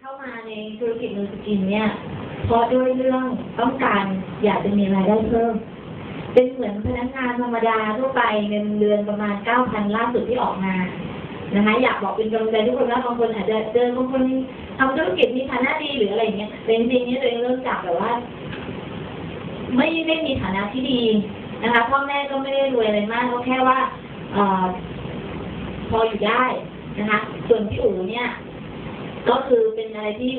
เข้ามาในธุรกิจมือสกินเนี่ย เพราะด้วยเรื่องต้องการอยากจะมีรายได้เพิ่ม เป็นเหมือนพนักงานธรรมดาทั่วไปเงินเดือนประมาณเก้าพันล่าสุดที่ออกมานะคะอยากบอกเป็นกำลังใจทุกคนว่าบางคนอาจจะเจอบางคนทำธุรกิจมีฐานะดีหรืออะไรเงี้ยแต่จริงๆเนี่ยตัวเองเริ่มจากแบบว่า ไม่ได้มีฐานะที่ดีนะคะพ่อแม่ก็ไม่ได้รวยอะไรมากก็แค่ว่าอพออยู่ได้นะคะ ส่วนพี่อู๋เนี่ย ก็คือเป็นอะไรที่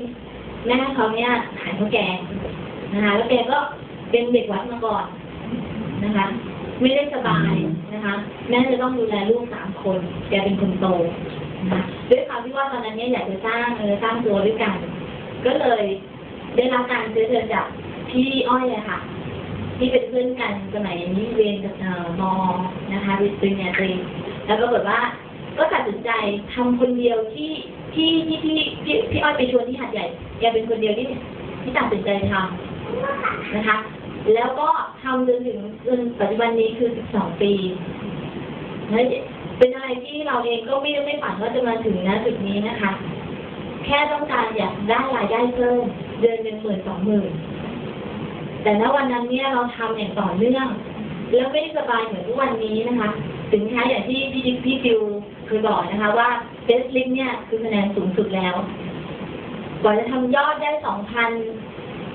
แม่เขาเนี่ยขายข้าวแกงนะคะแล้วแกก็เป็นเด็กวัดมาก่อนนะคะ ไม่ได้สบายนะคะ แม่จะต้องดูแลลูกสามคนแกเป็นคนโตนะคะด้วยความที่ว่าตอนนั้นเนี่ยอยากจะสร้างเออสร้างตัวด้วยกัน ก็เลยได้รับการเชื้อเชิญจากพี่อ้อยอะค่ะที่เป็นเพื่อนกันสมัยนี้เรียนกับเอ่อมอนะคะปริญญาตรีแล้วก็แบบว่าก็ตัดสินใจทำคนเดียวที่ ที่ที่ที่ที่พี่อ้อยไปชวนที่หัดใหญ่แกเป็นคนเดียวที่ที่ตัดสินใจทำนะคะ แล้วก็ทำจนถึงจนปัจจุบันนี้คือ 12 ปีและเป็นอะไรที่เราเองก็ไม่ไม่ฝันว่าจะมาถึงณจุดนี้นะคะ แค่ต้องการอยากได้รายได้เพิ่มเดือนเป็นหมื่นสองหมื่นแต่ณวันนั้นเนี่ยเราทำอย่างต่อเนื่อง แล้วไม่ได้สบายเหมือนทุกวันนี้นะคะสินค้าอย่างที่พี่ดิพี่ฟิวเคยบอกนะคะ ว่าเฟสลิงเนี่ยคือคะแนนสูงสุดแล้ว กว่าจะทำยอดได้สองพัน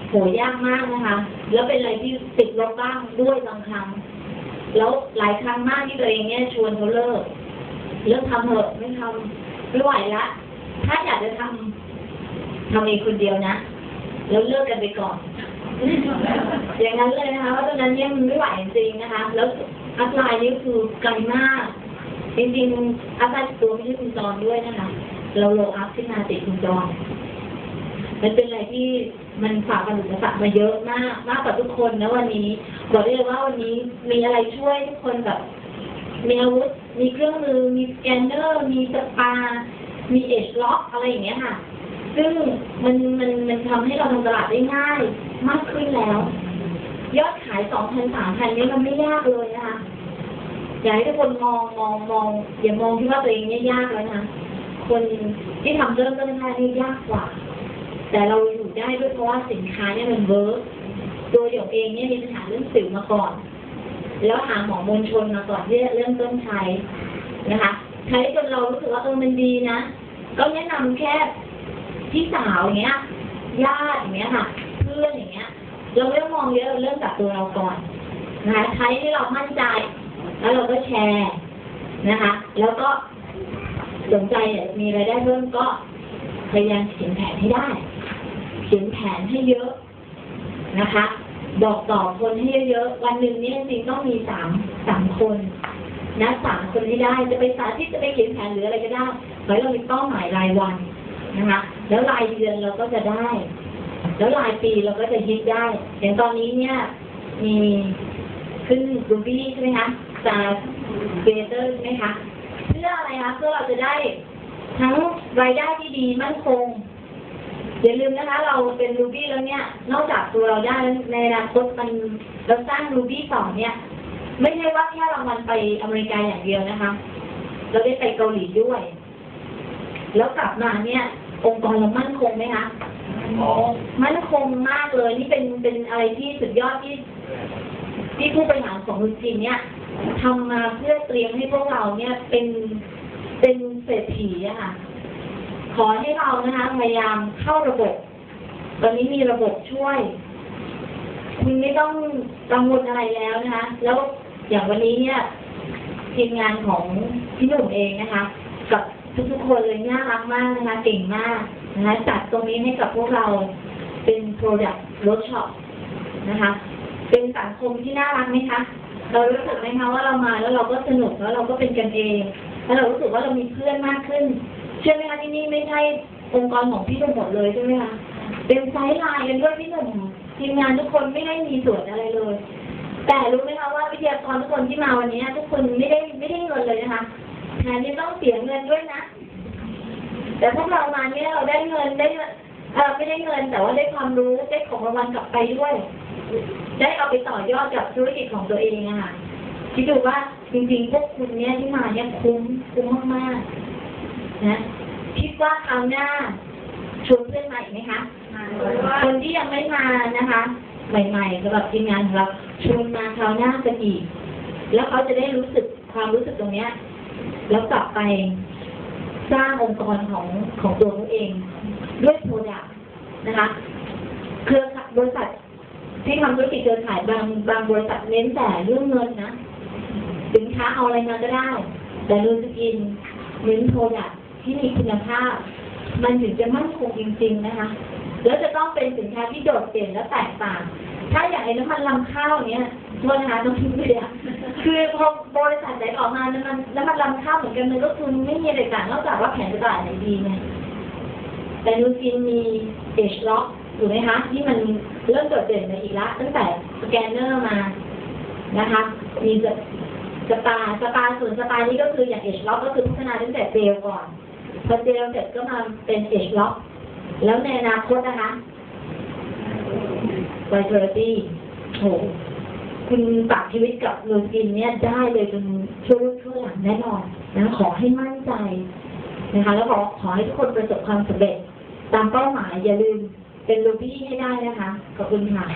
โหยากมากนะคะ แล้วเป็นอะไรที่ติดลบบ้างด้วยบางครั้ง แล้วหลายครั้งมากที่ตัวเองเนี่ยชวนเขาเลิก เลิกทำเถอะไม่ทำไม่ไหวละ ถ้าอยากจะทำทำเองคนเดียวนะ แล้วเลิกกันไปก่อน อย่างนั้นเลยนะคะเพราะตอนนั้นเนี่ยมันไม่ไหวจริงนะคะ แล้วอัพไลน์นี่คือไกลมาก จริงๆอัพไลน์ตัวไม่ใช่คุณจรด้วยนะคะเราโลอัพขึ้นมาติดคุณจรมันเป็นอะไรที่มันฝ่าฟันอุปสรรคมาเยอะมาก มากกว่าทุกคนนะวันนี้ บอกได้เลยว่าวันนี้มีอะไรช่วยทุกคนแบบมีอาวุธ มีเครื่องมือ มีสแกนเนอร์ มีสปา มีเอชล็อกอะไรอย่างเงี้ยค่ะ ซึ่งมันมันมันทำให้เราทำตลาดได้ง่าย มากขึ้นแล้ว ยอดขายสองพันสามพันนี่มันไม่ยากเลยนะคะอยากให้ทุกคนมองมองมองอย่ามองที่ว่าตัวเองเนี่ยยากแล้วนะคนที่ทำเริ่มต้นได้นี่ยากกว่า แต่เราอยู่ได้ด้วยเพราะว่าสินค้าเนี่ยมันเวิร์กตัวเดี่ยวเองเนี่ยมีปัญหาเรื่องสิวมาก่อน แล้วหาหมอมวลชนมาก่อนที่จะเริ่มต้นใช้นะคะใช้จนเรารู้สึกว่าเออมันดีนะ ก็แนะนำแค่พี่สาวเงี้ยญาติอย่างเงี้ยค่ะ พื่อนอย่างเงี้ย เราไม่ต้องมองเยอะเราเริ่มจากตัวเราก่อนนะคะใช้ให้เรามั่นใจ แล้วเราก็แชร์นะคะ แล้วก็สนใจมีรายได้เพิ่มก็พยายามเขียนแผนให้ได้เขียนแผนให้เยอะนะคะ บอกต่อคนให้เยอะๆวันหนึ่งเนี่ยจริงต้องมีสามสามคนนะสามคนให้ได้จะไปสาธิตจะไปเขียนแผนหรืออะไรก็ได้ขอให้เรามีเป้าหมายรายวันนะคะ แล้วรายเดือนเราก็จะได้ แล้วรายปีเราก็จะยึดได้ อย่างตอนนี้เนี่ย มีขึ้นรูบี้ใช่ไหมคะจาเบเตอร์ใช่ไหมคะเพื่ออะไรคะเพื่อเราจะได้ทั้งรายได้ที่ดีมั่นคงอย่าลืมนะคะ เราเป็นรูบี้แล้วเนี่ย นอกจากตัวเราได้ในอนาคตมันเราสร้างรูบี้ต่อเนี่ย ไม่ใช่ว่าแค่เรามันไปอเมริกาอย่างเดียวนะคะ เราได้ไปเกาหลีด้วย แล้วกลับมาเนี่ย องค์กรเรามั่นคงไหมคะ มั่นคงมากเลย นี่เป็นเป็นอะไรที่สุดยอดที่ที่ผู้บริหารของคุณจีนเนี่ยทำมาเพื่อเตรียมให้พวกเราเนี่ยเป็นเป็นเศรษฐีอะค่ะ ขอให้เรานะคะพยายามเข้าระบบ ตอนนี้มีระบบช่วยคุณไม่ต้องกังวลอะไรแล้วนะคะ แล้วอย่างวันนี้เนี่ยทีมงานของพี่หนุ่มเองนะคะ กับ ทุกๆคนเลยน่ารักมากนะคะเก่งมากนะคะจัดตรงนี้ให้กับพวกเราเป็น product workshop นะคะ เป็นสังคมที่น่ารักไหมคะ เรารู้สึกไหมคะว่าเรามาแล้วเราก็สนุกแล้วเราก็เป็นกันเอง แล้วเรารู้สึกว่าเรามีเพื่อนมากขึ้นเชื่อไหมคะที่นี่ไม่ใช่องค์กรของพี่หนุ่มหมดเลยใช่ไหมคะเป็นไซด์ไลน์กันด้วยพี่หนุ่มทีมงานทุกคนไม่ได้มีส่วนอะไรเลย แต่รู้ไหมคะว่าวิทยากรทุกคนที่มาวันนี้ ทุกคนไม่ได้ไม่ได้เงินเลยนะคะ แถมยังต้องเสียเงินด้วยนะ แต่พวกเรามาเนี่ยเราได้เงินได้เงินเออไม่ได้เงินแต่ว่าได้ความรู้ได้ของรางวัลกลับไปด้วย ได้เอาไปต่อยอดกับธุรกิจของตัวเองอะค่ะคิดดูว่าจริงๆพวกคุณเนี่ยที่มาเนี่ยคุ้มคุ้มมากๆนะคิดว่าคราวหน้าชวนเพื่อนมาอีกไหมคะ คนที่ยังไม่มานะคะ ใหม่ๆสำหรับทีมงานของเราชวนมาคราวหน้ากันอีกแล้วเขาจะได้รู้สึกความรู้สึกตรงเนี้ย แล้วกลับไปสร้างองค์กรของของตัวเขาเอง ด้วยโปรดักนะคะ เครือข่ายบริษัทที่ทำธุรกิจเครือข่ายบางบางบริษัทเน้นแต่เรื่องเงินนะ สินค้าเอาอะไรมาก็ได้ แต่ลูสกินเน้นโปรดักที่มีคุณภาพ มันถึงจะมั่นคงจริง ๆ นะคะ แล้วจะต้องเป็นสินค้าที่โดดเด่นและแตกต่าง ถ้าอย่างไอ้น้ำมันลำข้าวเนี้ยโทษนะคะต้องพิมพ์เลยอะคือพอบริษัทไหนออกมาน้ำมันน้ำมันลำข้าวเหมือนกันมันก็คือไม่มีอะไรต่างนอกจากว่าแผนกรตลาดไหนดีไงแต่นูซินมีเอชล็อกถูกไหมคะที่มันเริ่มโดดเด่นมาอีกละตั้งแต่สแกนเนอร์มานะคะ มีสตาสตาส่วนสตานี้ก็คืออย่างเอชล็อกก็คือพัฒนาตั้งแต่เจลก่อน พอเจลเสร็จก็มาเป็นเอชล็อก แล้วในอนาคตนะคะไวเทอร์ตี้โหคุณฝากชีวิตกับเงินกินเนี่ยได้เลยจนช่วยลูกช่วยหลังแน่นอนนะขอให้มั่นใจนะคะ แล้วขอขอให้ทุกคนประสบความสำเร็จ ตามเป้าหมายอย่าลืมเป็นลูกพี่ให้ได้นะคะ ขอบคุณค่ะ